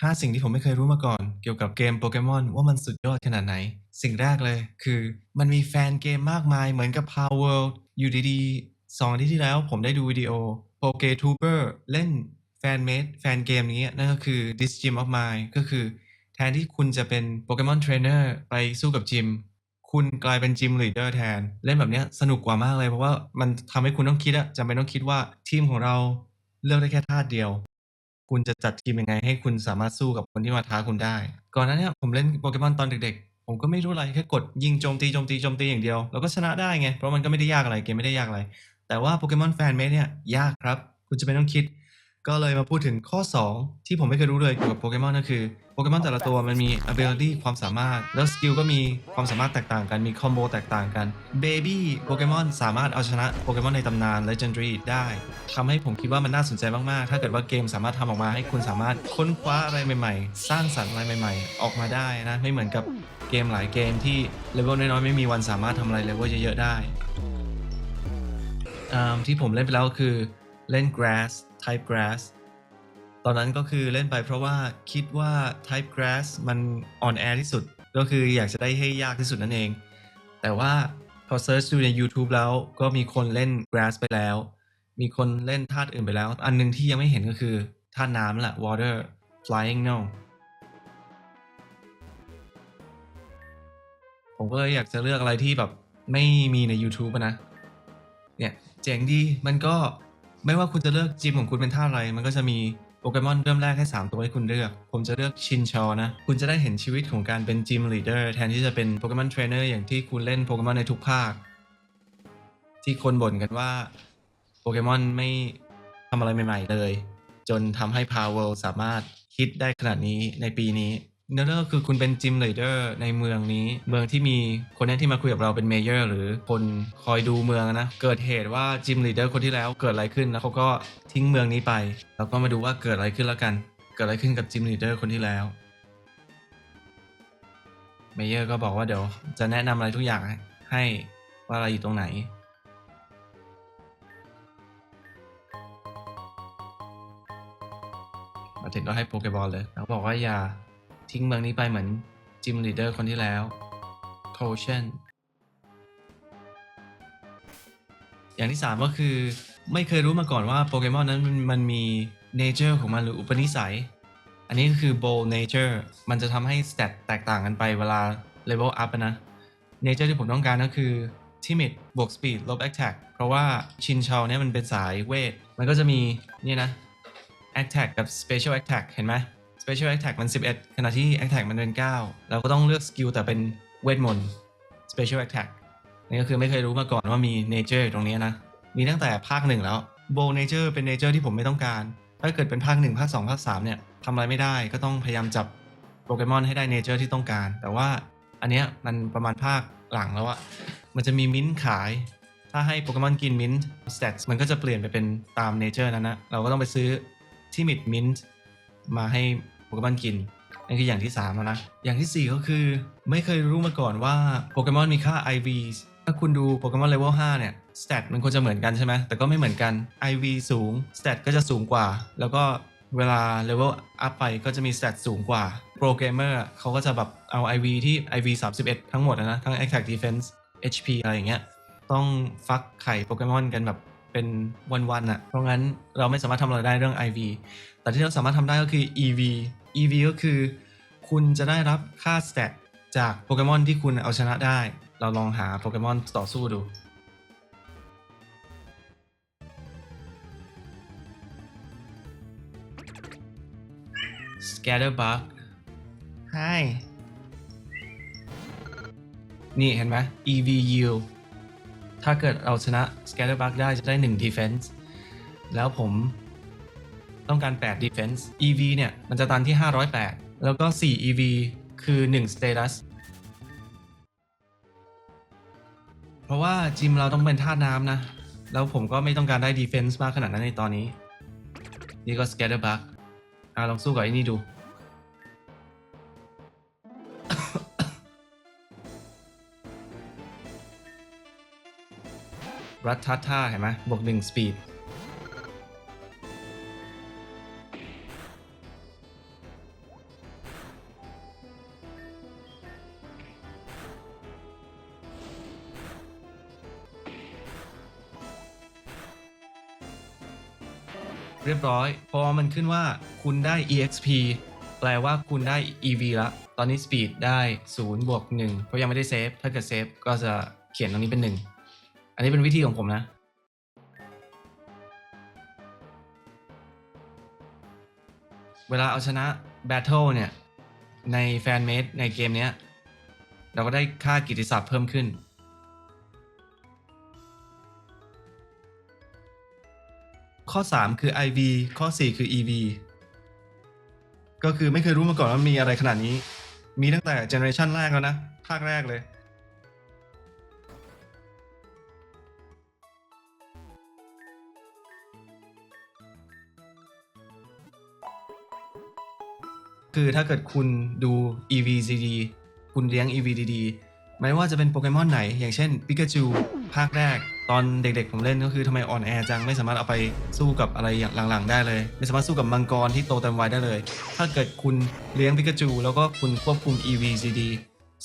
5 สิ่งที่ผมไม่เคยรู้มาก่อน เกี่ยวกับเกมโปเกมอนว่ามันสุดยอดขนาดไหน สิ่งแรกเลยคือมันมีแฟนเกมมากมายเหมือนกับ Power World อยู่ดีๆ2อาทิตย์ที่แล้วผมได้ดูวิดีโอ PokeTuber เล่นแฟนเมดแฟนเกมนี้นั่นก็คือ This Gym of Mine ก็คือ แทนที่คุณจะเป็นโปเกมอนเทรนเนอร์ไปสู้กับจิมคุณกลายเป็นจิมลีดเดอร์แทน เล่นแบบนี้สนุกกว่ามากเลย เพราะว่ามันทำให้คุณต้องคิดอะจำเป็นต้องคิดว่าทีมของเราเลือกได้แค่ธาตุเดียว คุณจะจัดทีมยังไง ให้คุณสามารถสู้กับคนที่มาท้าคุณได้ ก่อนหน้านี้ผมเล่นโปเกมอนตอนเด็กๆ ผมก็ไม่รู้อะไรแค่กดยิงโจมตีโจมตีโจมตีอย่างเดียวแล้วก็ชนะได้ไงเพราะมันก็ไม่ได้ยากอะไรเกมไม่ได้ยากอะไร แต่ว่าโปเกมอนแฟนเมดเนี่ยยากครับ คุณจะไป็นต้องคิด ก็เลยมาพูดถึงข้อ 2 ที่ผมไม่เคยรู้เลยเกี่ยวกับโปเกมอนก็คือโปเกมอนแต่ละตัวมันมี ability ความสามารถ แล้วสกิลก็มีความสามารถแตกต่างกัน มีคอมโบแตกต่างกัน Baby โปเกมอนสามารถเอาชนะโปเกมอนในตำนาน Legendary ได้ทำให้ผมคิดว่ามันน่าสนใจมาก ๆ ถ้าเกิดว่าเกมสามารถทำออกมาให้คุณสามารถค้นคว้าอะไรใหม่ ๆ สร้างสรรค์อะไรใหม่ ๆ ออกมาได้นะ ไม่เหมือนกับเกมหลายเกมที่เลเวลน้อย ๆ ไม่มีวันสามารถทำอะไรเลเวลเยอะ ๆ ได้ที่ผมเล่นไปแล้วคือเล่น grass type grass ตอนนั้นก็คือเล่นไปเพราะว่าคิดว่า type grass มันอ่อนแอที่สุด ก็คืออยากจะได้ให้ยากที่สุดนั่นเอง แต่ว่าพอ search ดูใน YouTube แล้วก็มีคนเล่น grass ไปแล้ว มีคนเล่นธาตุอื่นไปแล้ว อันหนึงที่ยังไม่เห็นก็คือธาตุน้ำแหละ water flying no ผมก็เลยอยากจะเลือกอะไรที่แบบไม่มีใน YouTube นะ เนี่ย เจ๋งดี มันก็ ไม่ว่าคุณจะเลือกจิมของคุณเป็นท่าอะไร มันก็จะมีโปเกมอนเริ่มแรกให้ 3 ตัวให้คุณเลือก ผมจะเลือกชินชอนะ คุณจะได้เห็นชีวิตของการเป็นจิมลีดเดอร์แทนที่จะเป็นโปเกมอนเทรนเนอร์อย่างที่คุณเล่นโปเกมอนในทุกภาค ที่คนบ่นกันว่าโปเกมอนไม่ทำอะไรใหม่ ๆ เลย จนทำให้ Power สามารถฮิตได้ขนาดนี้ในปีนี้ เนื้อรื่องก็คือคุณเป็นจิมเลดเดอร์ในเมืองนี้ เมืองที่มีคนนี้ที่มาคุยกับเราเป็นเมเยอร์หรือคนคอยดูเมืองนะ เกิดเหตุว่าจิมเลดเดอร์คนที่แล้วเกิดอะไรขึ้นแล้วเขาก็ทิ้งเมืองนี้ไป แล้วก็มาดูว่าเกิดอะไรขึ้นแล้วกัน เกิดอะไรขึ้นกับจิมเลดเดอร์คนที่แล้วเมเยอร์ก็บอกว่าเดี๋ยวจะแนะนำอะไรทุกอย่างให้ว่าอะไรอยู่ตรงไหนมาถึงก็ให้โปเกบอลเลยแล้วบอกว่าอย่า ทิ้งเมืองนี้ไปเหมือนจิมลีเดอร์คนที่แล้วโคเชนอย่างที่ 3 ก็คือไม่เคยรู้มาก่อนว่าโปเกมอนนั้นมันมีเนเจอร์ของมันหรืออุปนิสัย อันนี้ก็คือ bold nature มันจะทำให้สเตตแตกต่างกันไปเวลา level up อะนะ nature ที่ผมต้องการก็คือ timid บวก speed ลบ attack เพราะว่าชินชาเนี่ยมันเป็นสายเวท มันก็จะมี นี่นะ attack กับ special attack เห็นไหม special attack มัน 11 ขณะที่ attack มันเป็น 9 เราก็ต้องเลือกสกิลแต่เป็นเวทมนต์ special attack นี่ก็คือไม่เคยรู้มาก่อนว่ามี nature อยู่ตรงนี้นะ มีตั้งแต่ภาคหนึ่งแล้ว bold nature เป็น nature ที่ผมไม่ต้องการ ถ้าเกิดเป็นภาค1ภาค2ภาค3เนี่ยทำอะไรไม่ได้ก็ต้องพยายามจับโปเกมอนให้ได้ nature ที่ต้องการ แต่ว่าอันเนี้ยมันประมาณภาคหลังแล้วอะมันจะมีมิ้นท์ขาย ถ้าให้โปเกมอนกินมิ้นท์ stats มันก็จะเปลี่ยนไปเป็นตาม nature นั้นนะเราก็ต้องไปซื้อที่มิดมิ้นท์มาให้ เกมอนกินนั่นคืออย่างที่3แล้วนะ อย่างทีสี่ 4 ก็คือไม่เคยรู้มาก่อนว่าโปเกมอนมีค่า IV ถ้าคุณดูโปเกมอนเลเวล5เนี่ยสเตตมันควรจะเหมือนกันใช่ไหมแต่ก็ไม่เหมือนกัน IV สูงสเตตก็จะสูงกว่า แล้วก็เวลาเลเวลอัพไปก็จะมีสเตตสูงกว่าโปรแกรมเมอร์เขาก็จะแบบเอา IV ที่ IV 31 ทั้งหมดนะ ทั้ง Attack Defense HP อะไรอย่างเงี้ยต้องฟักไข่โปเกมอนกันแบบเป็นวันๆอะเพราะงั้นเราไม่สามารถทำอะไรได้เรื่อง IV แต่ที่เราสามารถทำได้ก็คือ EV EV ก็คือ คุณจะได้รับค่าสเตตจากโปเกมอนที่คุณเอาชนะได้ เราลองหาโปเกมอนต่อสู้ดู Scatterbug Hi นี่เห็นไหม EV Yield ถ้าเกิดเราชนะ Scatterbug ได้จะได้ 1 Defense แล้วผม ต้องการ 8 Defense EV เนี่ย มันจะตันที่ 508 แล้วก็ 4 EV คือ 1 Status เพราะว่าจิมเราต้องเป็นท่าน้ำนะ แล้วผมก็ไม่ต้องการได้ Defense มากขนาดนั้นในตอนนี้ นี่ก็ Scatterbug อะลองสู้กับไอ้นี่ดู รัตทัตท่าเห็นไหมบวกหนึ่ เรียบร้อยเพราะว่ามันขึ้นว่าคุณได้ exp แปลว่าคุณได้ ev ละตอนนี้ speed ได้0บวก1เพราะยังไม่ได้เซฟ ถ้าเกิดเซฟก็จะเขียนตรงนี้เป็น 1 อันนี้เป็นวิธีของผมนะเวลาเอาชนะ Battle เนี่ย ในแฟนเมดในเกมเนี้ยเราก็ได้ค่ากิตติศัพท์เพิ่มขึ้น ข้อ 3 คือ IV ข้อ 4 คือ EV ก็คือไม่เคยรู้มาก่อนว่ามีอะไรขนาดนี้ มีตั้งแต่เจเนอเรชันแรกแล้วนะ ภาคแรกเลย คือถ้าเกิดคุณดู EVCD คุณเลี้ยง EVDD ไม่ว่าจะเป็นโปเกมอนไหน อย่างเช่นปิกาจูภาคแรก ตอนเด็กๆผมเล่นก็คือทำไมอ่อนแอจังไม่สามารถเอาไปสู้กับอะไรอย่างหลังๆ ได้เลย ไม่สามารถสู้กับมังกรที่โตเต็มวัยได้เลย ถ้าเกิดคุณเลี้ยงปิกาจูแล้วก็คุณควบคุม EVCD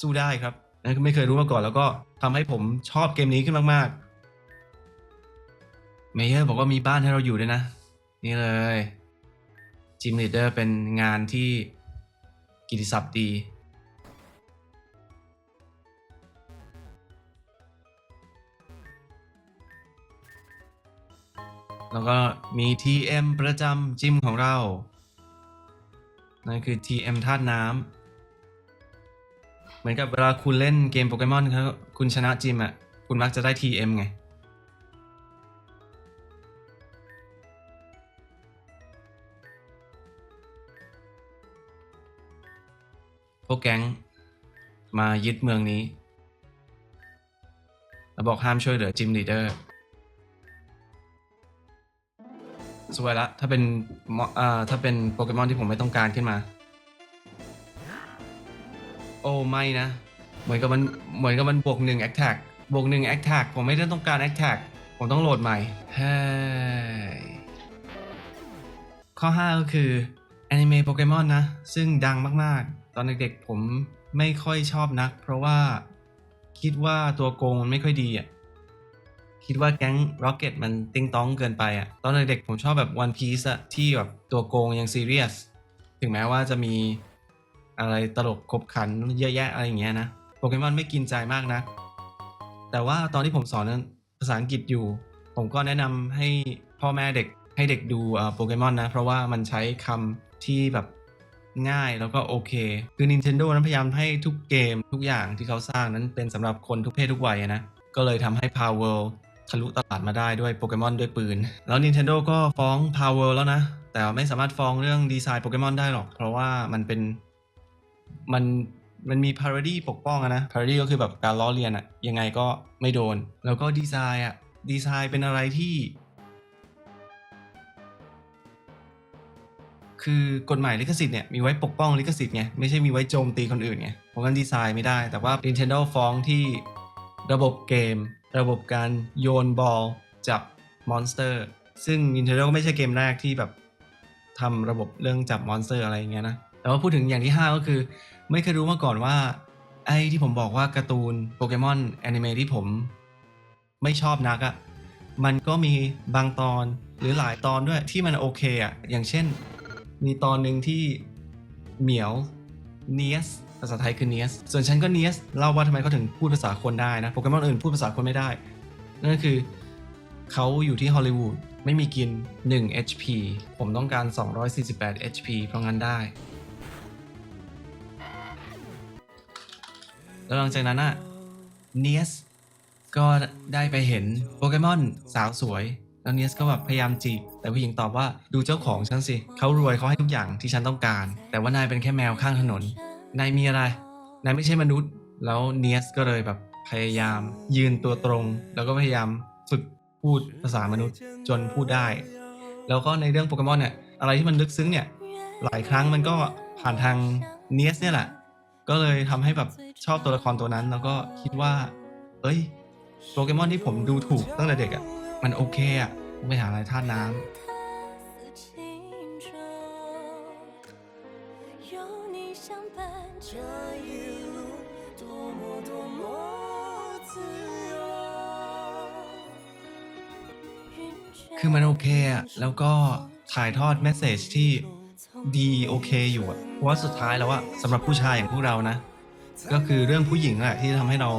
สู้ได้ครับนั่นคือไม่เคยรู้มาก่อนแล้วก็ทำให้ผมชอบเกมนี้ขึ้นมากๆเมเยอร์บอกว่ามีบ้านให้เราอยู่ด้วยนะ นี่เลยจิมลีดเดอร์เป็นงานที่กิติศัพท์ดี แล้วก็มี TM ประจำจิมของเรา นั่นคือ TM ธาตุน้ำ เหมือนกับเวลาคุณเล่นเกมโปเกมอนครับคุณชนะจิมอะ คุณมักจะได้ TM ไง พวกแก๊งมายึดเมืองนี้ แล้วบอกห้ามช่วยเหลือจิมลีเดอร์ สวยละ ถ้าเป็นมออ่าถ้าเป็นโปเกมอนที่ผมไม่ต้องการขึ้นมา โอ้ไม่นะ เหมือนกับมันเหมือนกับมันบวกหนึ่งแอคแท็กบวกหนึ่งแอคแท็กผมไม่ได้ต้องการแอคแท็กผมต้องโหลดใหม่เฮ้ยข้อ 5 ก็คือแอนิเมะโปเกมอนนะ ซึ่งดังมากๆ ตอนเด็กๆผมไม่ค่อยชอบนัก เพราะว่าคิดว่าตัวโกงมันไม่ค่อยดีอะ คิดว่าแก๊ง Rocket มันติ้งต้องเกินไปอะตอนเด็กผมชอบแบบ One Piece อะที่แบบตัวโกงยังซีเรียส ถึงแม้ว่าจะมีอะไรตลกขบขันเยอะแยะอะไรอย่างเงี้ยนะโปเกมอนไม่กินใจมากนะ แต่ว่าตอนที่ผมสอนภาษาอังกฤษอยู่ ผมก็แนะนำให้พ่อแม่เด็กให้เด็กดูโปเกมอนนะ เพราะว่ามันใช้คำที่แบบง่ายแล้วก็โอเค คือ Nintendo นั้นพยายามให้ทุกเกมทุกอย่างที่เขาสร้างนั้นเป็นสำหรับคนทุกเพศทุกวัยนะ ก็เลยทำให้ Power ทะลุตลาดมาได้ด้วยโปเกมอนด้วยปืน แล้ว Nintendo ก็ฟ้อง Power แล้วนะ แต่ไม่สามารถฟ้องเรื่องดีไซน์โปเกมอนได้หรอก เพราะว่ามันเป็นมันมันมี parody ปกป้องอะนะ parody ก็คือแบบการล้อเลียนอะยังไงก็ไม่โดน แล้วก็ดีไซน์อะดีไซน์เป็นอะไรที่ คือกฎหมายลิขสิทธิ์เนี่ยมีไว้ปกป้องลิขสิทธิ์ไงไม่ใช่มีไว้โจมตีคนอื่นไงเพราะงั้นดีไซน์ไม่ได้ แต่ว่า Nintendo ฟ้องที่ระบบเกม ระบบการโยนบอลจับมอนสเตอร์ ซึ่ง Nintendo ก็ไม่ใช่เกมแรกที่แบบทำระบบเรื่องจับมอนสเตอร์อะไรอย่างเงี้ยนะ แต่ว่าพูดถึงอย่างที่ 5 ก็คือ ไม่เคยรู้มาก่อนว่า ไอ้ที่ผมบอกว่าการ์ตูนโปเกมอนแอนิเมที่ผมไม่ชอบนักอะ่ะ มันก็มีบางตอนหรือหลายตอนด้วยที่มันโอเคอะ่ะ อย่างเช่น มีตอนหนึ่งที่เหมียวเนียส ภาษาไทยคือเนียสส่วนฉันก็เนียสเล่าว่าทำไมเขาถึงพูดภาษาคนได้นะโปเกมอนอื่นพูดภาษาคนไม่ได้ นั่นก็คือเขาอยู่ที่ฮอลลีวูดไม่มีกิน 1 HP ผมต้องการ 248 HP เพราะงั้นได้ แล้วหลังจากนั้นอะเนียสก็ได้ไปเห็นโปเกมอนสาวสวย แล้วเนียสก็แบบพยายามจีบ แต่ผู้หญิงตอบว่าดูเจ้าของฉันสิ เขารวยเขาให้ทุกอย่างที่ฉันต้องการ แต่ว่านายเป็นแค่แมวข้างถนน นายมีอะไร นายไม่ใช่มนุษย์ แล้วเนียสก็เลยแบบพยายามยืนตัวตรง แล้วก็พยายามฝึกพูดภาษามนุษย์จนพูดได้ แล้วก็ในเรื่องโปเกมอนเนี่ยอะไรที่มันลึกซึ้งเนี่ยหลายครั้งมันก็ผ่านทางเนียสเนี่ยแหละ ก็เลยทำให้แบบชอบตัวละครตัวนั้น แล้วก็คิดว่า เอ้ยโปเกมอนที่ผมดูถูกตั้งแต่เด็กอะ่ะมันโอเคอะ่ะไปหาอะไรธาน้ำ คอะแล้วก็ถ่ายทอดแมสเซจที่ดีโอเคอยู่อะเพราะว่าสุดท้ายแล้วอะสำหรับผู้ชายอย่างพวกเรานะ ก็คือเรื่องผู้หญิงแหละที่ทำให้เรา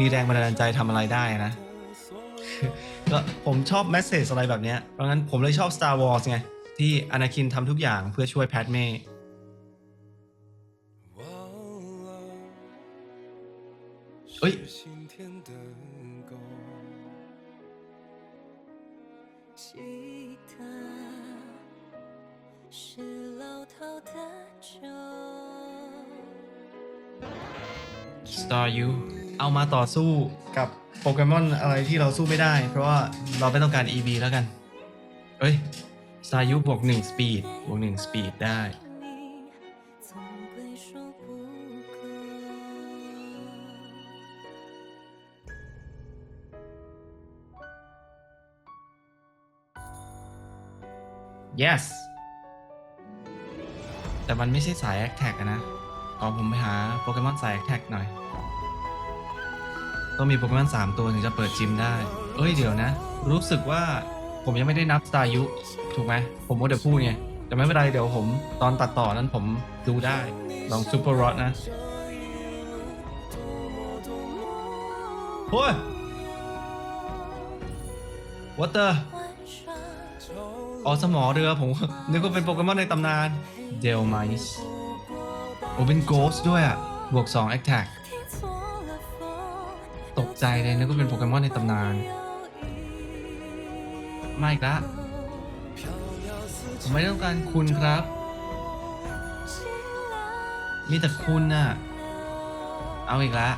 มีแรงบันดาลใจทำอะไรได้นะก็ผมชอบแมสเซจอะไรแบบเนี้ยเพราะงั้นผมเลยชอบ Star Wars ไง ที่อนาคินทำทุกอย่างเพื่อช่วยแพทเม่ เอ้ย 是老套的酒。 Star U เอามาต่อสู้กับโปเกมอนอะไรที่เราสู้ไม่ได้ เพราะว่าเราไม่ต้องการ EV แล้วกัน เอ้ย Star U บวก1 Speed บวก1 Speed ได้ 你总归说不够。 yes แต่มันไม่ใช่สาย a อ t แท็กนะขอผมไปหาโปเกมอนสาย a อ t แท็กหน่อย ต้องมีโปเกมอน3ตัวถึงจะเปิดจิมได้ เอ้ยเดี๋ยวนะ รู้สึกว่าผมยังไม่ได้นับ Star U ถูกไหม ผมก็เดี๋ยวพูดไง แต่ไม่เป็นไรเดี๋ยวผมตอนตัดต่อนั้นผมดูได้ ลอง Super Rod นะโอ้ย What the อ๋อสมอเรือผม นึกว่าเป็นโปเกมอนในตำนานเดลไมส์โอ้เป็นโกสด้วยอะ บวก2 a t t a c k ตกใจเลยนึกว่าเป็นโปเกมอนในตำนาน ไม่อีกละผมไม่ต้องการคุณครับ มีแต่คุณน่ะ เอาอีกละ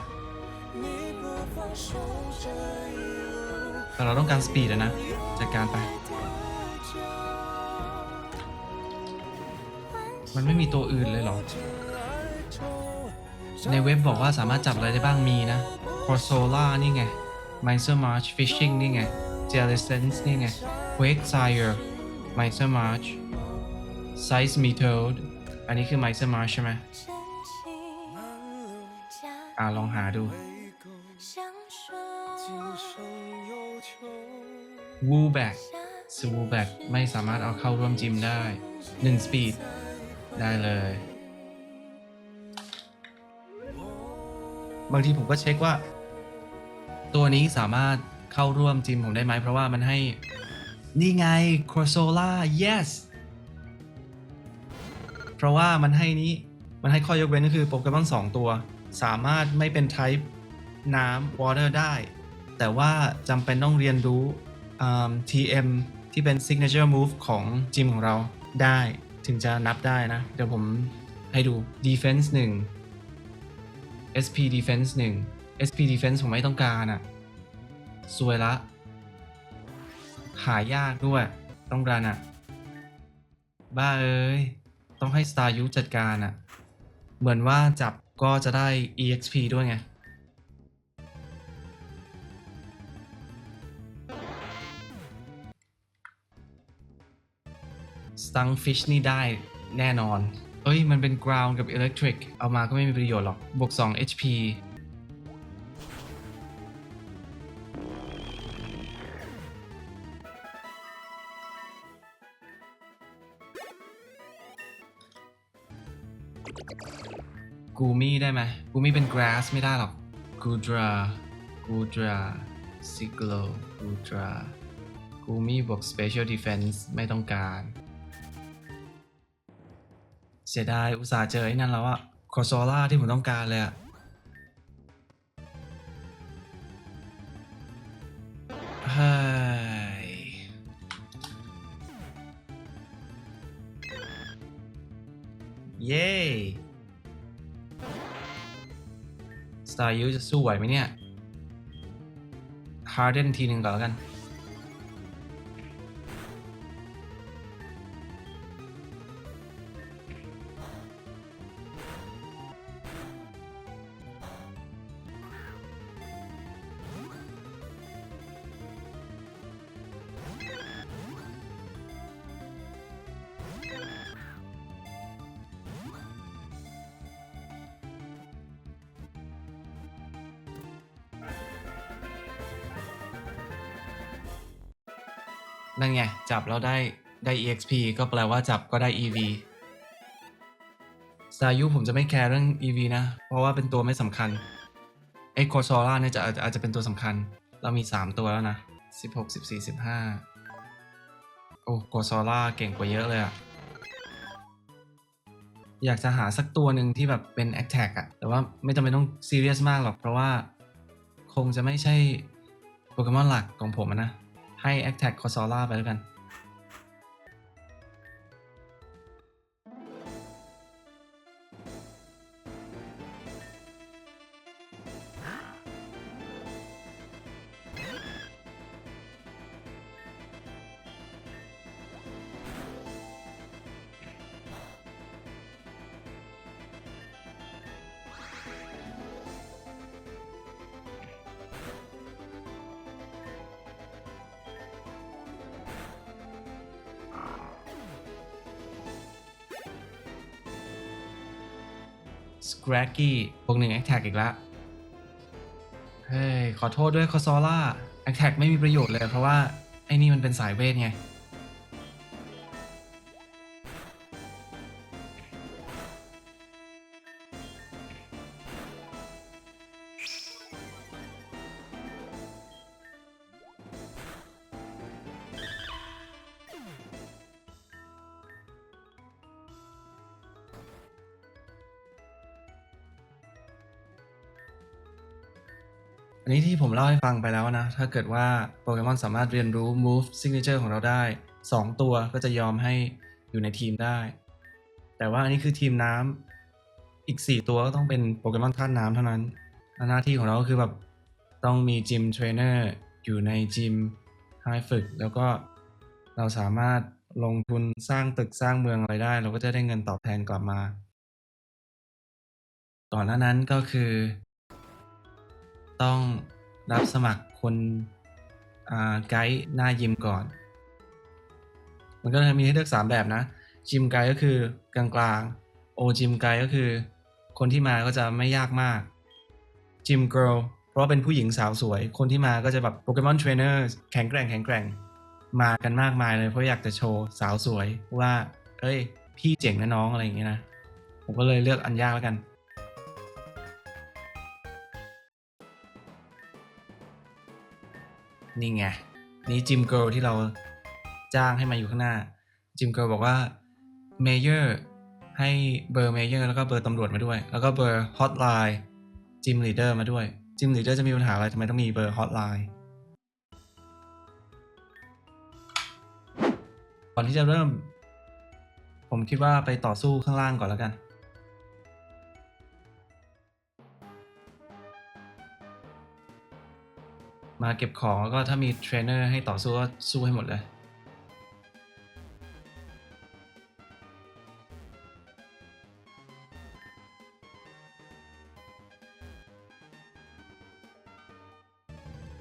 แต่เราต้องการสปีดนะ จัดการไป มันไม่มีตัวอื่นเลยเหรอ ในเว็บบอกว่าสามารถจับอะไรได้บ้างมีนะ c o r s o l a นี่ไง m i s e r March Fishing นี่ไง j e l i s e n s e นี่ไง Wake Sire m i s e r March Size m e t o d อันนี้คือ m i s e r March ใช่ไหมอ่าลองหาดู Woo Back ซู Woo บกไม่สามารถเอาเข้าร่วมจิมได้ 1 Speed ได้เลย บางทีผมก็เช็คว่า ตัวนี้สามารถเข้าร่วมจิมผมได้ไหมเพราะว่ามันให้ นี่ไง c r o s o l a yes เพราะว่ามันให้นี้ มันให้ข้อยกเว้นก็คือโปเกมอน2ตัว สามารถไม่เป็น type น้ำ water ได้ แต่ว่าจำเป็นต้องเรียนรู้ TM ที่เป็น signature move ของจิมของเราได้ ถึงจะนับได้นะ เดี๋ยวผมให้ดู defense 1 SP defense 1 SP defense ผมไม่ต้องการอะสวยละ หายากด้วย ต้องการอะบ้าเอ้ย ต้องให้ Star U จัดการอะเหมือนว่าจับก็จะได้ EXP ด้วยไง Stunfish นี่ได้แน่นอน เอ้ย มันเป็น ground กับ electric เอามาก็ไม่มีประโยชน์หรอก บวก 2 HP กูมี่ได้ไหมกูมี่เป็น grass ไม่ได้หรอกกูดรากูดราซิกโลกูดรากูมี่บวก special defense ไม่ต้องการ เสียดายอุตส่าห์เจอไอ้นั่นแล้วอะคอโซล่าที่ผมต้องการเลยอะเฮ้ยเย้ Star U จะสู้ไหวไหมเนี่ย Harden ทีหนึ่งก่อนแล้วกัน แล้วได้ได้ EXP ก็แปลว่าจับก็ได้ EV สายุผมจะไม่แคร์เรื่อง EV นะ เพราะว่าเป็นตัวไม่สำคัญไอ้โคซอล่าเนี่ยจะอาจจะเป็นตัวสำคัญ เรามี 3 ตัวแล้วนะ 16 14 15 โอ้โคซอล่าเก่งกว่าเยอะเลยอะอยากจะหาสักตัวหนึ่งที่แบบเป็น a t t a c k อะแต่ว่าไม่จำเป็นต้องซีเรียสมากหรอก เพราะว่าคงจะไม่ใช่โปเกมอนหลักของผมนะ ให้ a t t a c k คอซอล่าไปแล้วกัน สครกกี้พวกหนึ่งแอคแท็กอีกแล้วเฮ้ยขอโทษด้วยคอซอล่าแอคแท็กไม่มีประโยชน์เลยเพราะว่าไอ้นี่มันเป็นสายเวทไง ผมเล่าให้ฟังไปแล้วนะ ถ้าเกิดว่าโปเกมอนสามารถเรียนรู้ move signature ของเราได้ 2 ตัวก็จะยอมให้อยู่ในทีมได้ แต่ว่าอันนี้คือทีมน้ำอีก 4 ตัวก็ต้องเป็นโปเกมอนธาตุน้ำเท่านั้น หน้าที่ของเราก็คือแบบต้องมีจิมเทรนเนอร์อยู่ในจิมให้ฝึก แล้วก็เราสามารถลงทุนสร้างตึกสร้างเมืองอะไรได้ เราก็จะได้เงินตอบแทนกลับมาก่อนหน้านั้นก็คือ ต้อง รับสมัครคนไกด์หน้ายิมก่อน มันก็จะมีให้เลือก 3 แบบนะ จิมไกด์ก็คือกลางๆโอจิมไกด์ก็คือ คนที่มาก็จะไม่ยากมาก จิมเกิลเพราะเป็นผู้หญิงสาวสวย คนที่มาก็จะแบบโปเกมอนเทรนเนอร์แข็งแกร่งแข็งแกร่งมากันมากมายเลย เพราะอยากจะโชว์สาวสวยว่า เอ้ย พี่เจ๋งนะน้องอะไรอย่างเงี้ยนะ ผมก็เลยเลือกอันยากแล้วกัน นี่ไง นี่จิมเกิลที่เราจ้างให้มาอยู่ข้างหน้า จิมเกิลบอกว่าเมเยอร์ให้เบอร์เมเยอร์แล้วก็เบอร์ตำรวจมาด้วย แล้วก็เบอร์ฮอตไลน์จิมลีเดอร์มาด้วย จิมลีเดอร์จะมีปัญหาอะไรทำไมต้องมีเบอร์ฮอตไลน์ก่อนที่จะเริ่ม ผมคิดว่าไปต่อสู้ข้างล่างก่อนแล้วกัน มาเก็บของแล้วก็ถ้ามีเทรนเนอร์ให้ต่อสู้ก็สู้ให้หมดเลย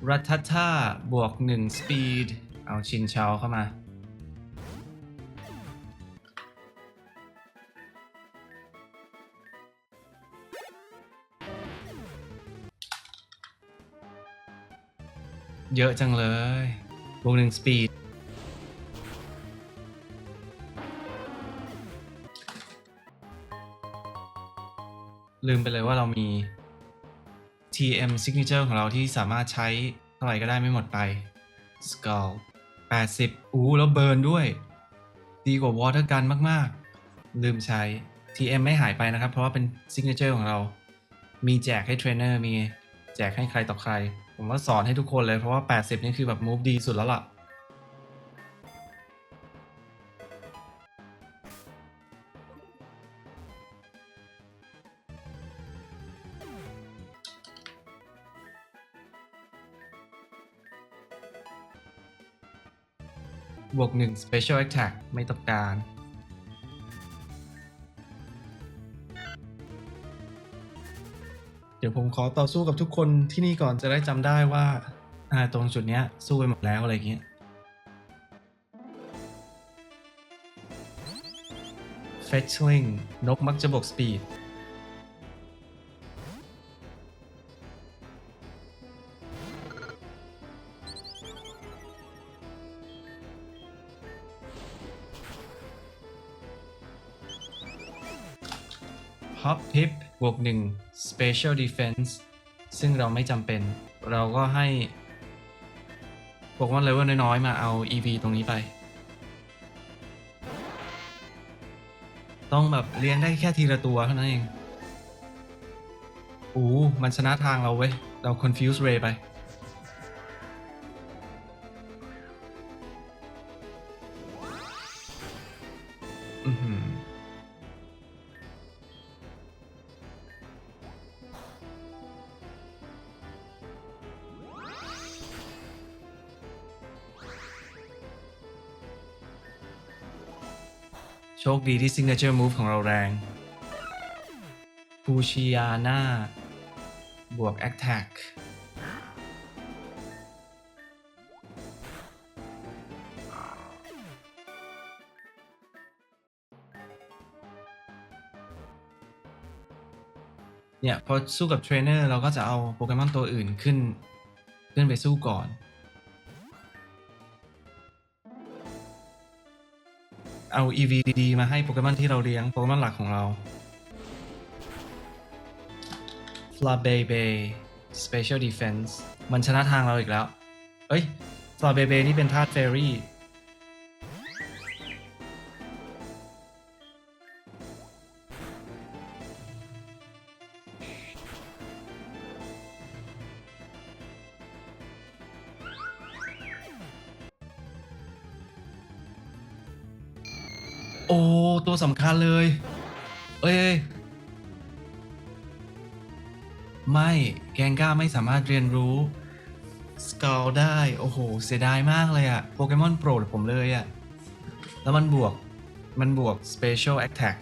รัตท่าบวก1 speed เอาชินเชาเข้ามา เยอะจังเลยบวกหนึ่ง speed ลืมไปเลยว่าเรามี TM signature ของเราที่สามารถใช้เท่าไหร่ก็ได้ไม่หมดไป Skull 80 อู้แล้วเบิร์นด้วย ดีกว่า Water Gun มาก ๆ ลืมใช้ TM ไม่หายไปนะครับ เพราะว่าเป็น signature ของเรา มีแจกให้เทรนเนอร์ มีแจกให้ใครต่อใคร ผมว่าสอนให้ทุกคนเลยเพราะว่า 80 นี่คือแบบ move ดีสุดแล้วล่ะ บวกหนึ่ง special attack ไม่ต้องการ เดี๋ยวผมขอต่อสู้กับทุกคนที่นี่ก่อนจะได้จำได้ว่าอตรงจุดเนี้ยสู้ไปหมดแล้วอะไรเงี้ยเฟชชลิงนกมักจะบวกสปีดฮอปพิป บวก1 Special Defense ซึ่งเราไม่จำเป็น เราก็ให้โปเกมอนเลเวลน้อยๆ มาเอา EV ตรงนี้ไป ต้องแบบเลี้ยงได้แค่ทีละตัวเท่านั้นเองโอ้มันชนะทางเราเว้ย เรา Confuse Ray ไป อือหือ โชคดีที่ Signature Move ของเราแรงปูชิยาน่าบวก Attack เนี่ยพอสู้กับเทรนเนอร์เราก็จะเอาโปเกมอนตัวอื่นขึ้น ขึ้นไปสู้ก่อน เอา EV ดีๆ มาให้โปเกมอนที่เราเลี้ยงโปเกมอนหลักของเรา f l a b e b e Special Defense มันชนะทางเราอีกแล้ว เอ้ยฟลาเบเบนี่เป็นธาตุเฟรี่ อ้ตัวสำคัญเลย เอ้ยไม่แกงก้าไม่สามารถเรียนรู้สกอลได้ โอ้โห เสียดายมากเลยอะโปเกมอนโปรดผมเลยอะแล้วมันบวกมันบวก Special Attack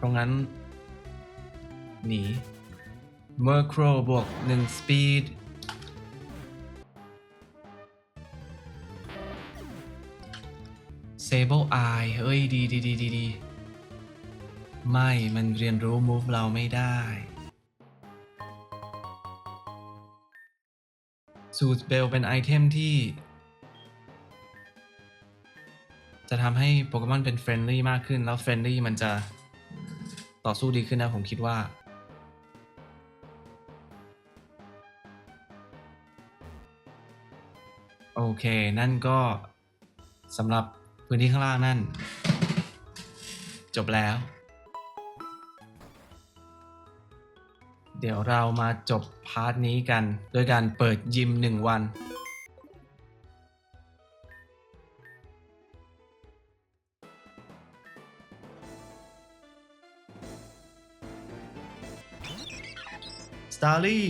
ตราะงั้น หนี m u r k r o บวก 1 Speed Sable Eye เฮ้ยดีดีดีดีดีไม่มันเรียนรู้ move เราไม่ได้สูตรเบลเป็นไอเทมที่ จะทำให้โปเกมอนเป็นเฟรนลี่มากขึ้น แล้วเฟรนลี่มันจะต่อสู้ดีขึ้นนะผมคิดว่า โอเค นั่นก็สำหรับ พื้นที่ข้างล่างนั่น จบแล้ว เดี๋ยวเรามาจบพาร์ทนี้กัน โดยการเปิดยิมหนึ่งวัน สตาร์ลี่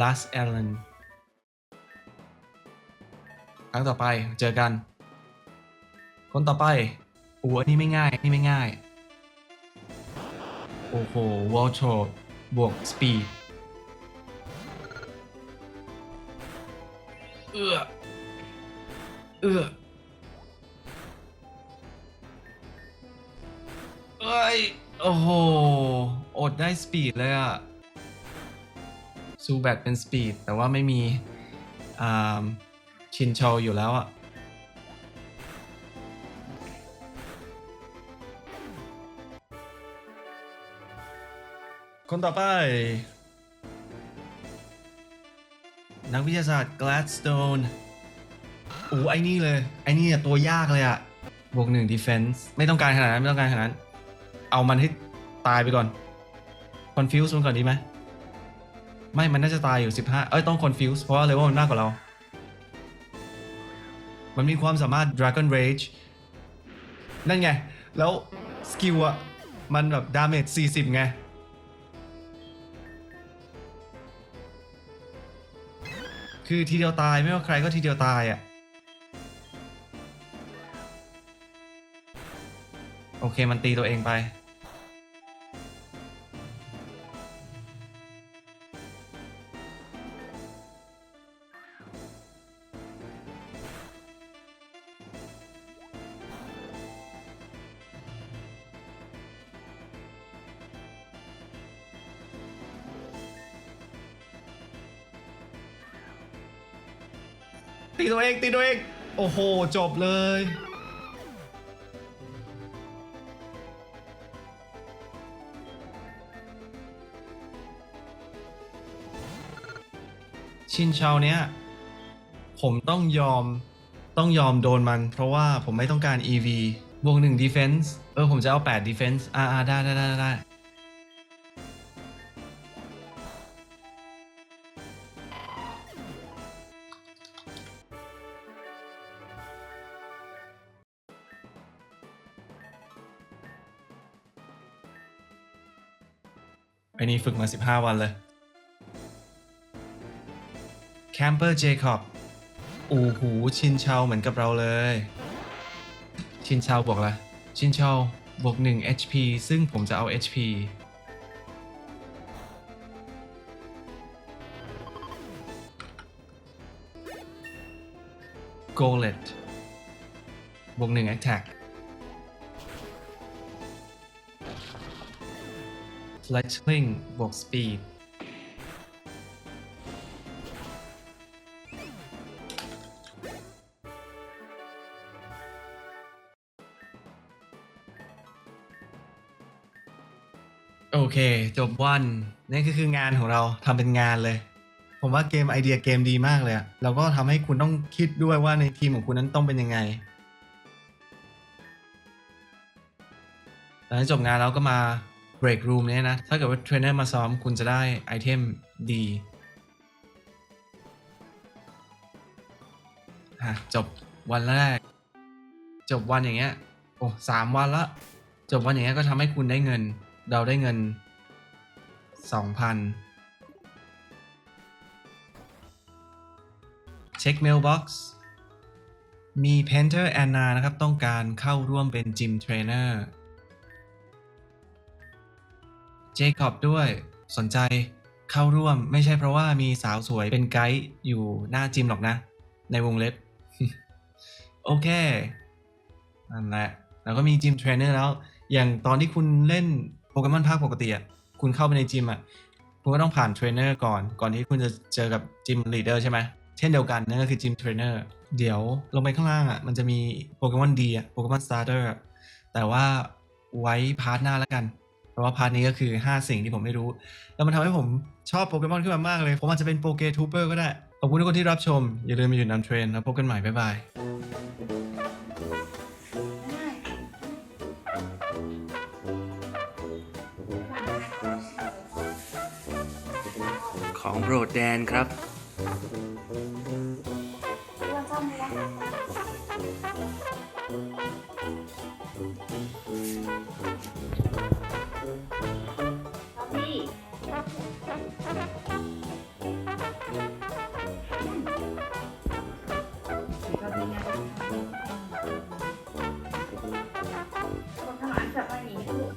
Last Allen ครั้งต่อไปเจอกัน คนต่อไปโอ้อันนี้ไม่ง่ายนี่ไม่ง่าย โอ้โหวอลโชบวก Speed เอื้อเอื้อเอ้ย โอ้โห อดได้ Speed เลยอะ ซูแบตเป็นสปีดแต่ว่าไม่มีชินโชอยู่แล้วอะคนต่อไป นักวิทยาศาสตร์ Gladstone โอ้ไอ้นี่เลย ไอ้นี่ตัวยากเลยอะบวกหนึ่ง defense ไม่ต้องการขนาดนั้น ไม่ต้องการขนาดนั้น เอามันให้ตายไปก่อน confuse มันก่อนดีไหม ไม่มันน่าจะตายอยู่ 15 เอ้ย ต้อง confuse เพราะว่าเลเวลมันมากกว่าเรา มันมีความสามารถ Dragon Rage นั่นไง แล้ว สกิลอะมันแบบ damage 40 ไง คือทีเดียวตายไม่ว่าใครก็ทีเดียวตายอะโอเคมันตีตัวเองไป ตีตัวเองตีตัวเอง โอ้โห จบเลย ชินเชาเนี้ย ผมต้องยอมต้องยอมโดนมัน เพราะว่าผมไม่ต้องการ EV บวกหนึ่ง defense เออ ผมจะเอา8 defense อ่าอ่าได้ได้ได้ได้ ฝึกมา 15 วันเลยแคมเปอร์เจคอบอูหูชินเชาเหมือนกับเราเลย ชินเชาบวกละชินเชาบวก 1 HP ซึ่งผมจะเอา HP โกเลตบวก 1 Attack Fletchling บวก Speed โอเค จบวันนี่ก็คืองานของเราทำเป็นงานเลย ผมว่าเกมไอเดียเกมดีมากเลยอะแล้วก็ทำให้คุณต้องคิดด้วยว่าในทีมของคุณนั้นต้องเป็นยังไงหลังจากจบงานแล้วก็มา break room เนี่ยนะ ถ้าเกิดว่าเทรนเนอร์มาซ้อมคุณจะได้ไอเทมดีอะจบวันแรก จบวันอย่างเงี้ย โอ้สามวันละ จบวันอย่างเงี้ยก็ทำให้คุณได้เงิน เราได้เงินสองพันเช็คเมลบ็อกซ์มีเพนเทอร์แอนนานะครับ ต้องการเข้าร่วมเป็นจิมเทรนเนอร์ เจคอบด้วยสนใจเข้าร่วมไม่ใช่เพราะว่ามีสาวสวยเป็นไกด์อยู่หน้าจิมหรอกนะ ในวงเล็บ โอเคนั่นแหละแล้วก็มีจิมเทรนเนอร์แล้ว อย่างตอนที่คุณเล่นโปเกมอนภาคปกติอะคุณเข้าไปในจิมอะคุณก็ต้องผ่านเทรนเนอร์ก่อน ก่อนที่คุณจะเจอกับจิมลีดเดอร์ใช่ไหมเช่นเดียวกันนั่นก็คือจิมเทรนเนอร์เดี๋ยวลงไปข้างล่างอะมันจะมีโปเกมอนดีอะโปเกมอนสตาร์เตอร์แต่ว่าไว้พาร์ทหน้าแล้วกัน เพราะว่าพาร์ทนี้ก็คือ 5 สิ่งที่ผมไม่รู้ แล้วมันทำให้ผมชอบโปเกมอนขึ้นมามากเลย ผมอาจจะเป็นโปเกทูเปอร์ก็ได้ ขอบคุณทุกคนที่รับชม อย่าลืมมาอยู่นำเทรนแล้วพบกันใหม่ บ๊ายบายของโปรดแดนครับ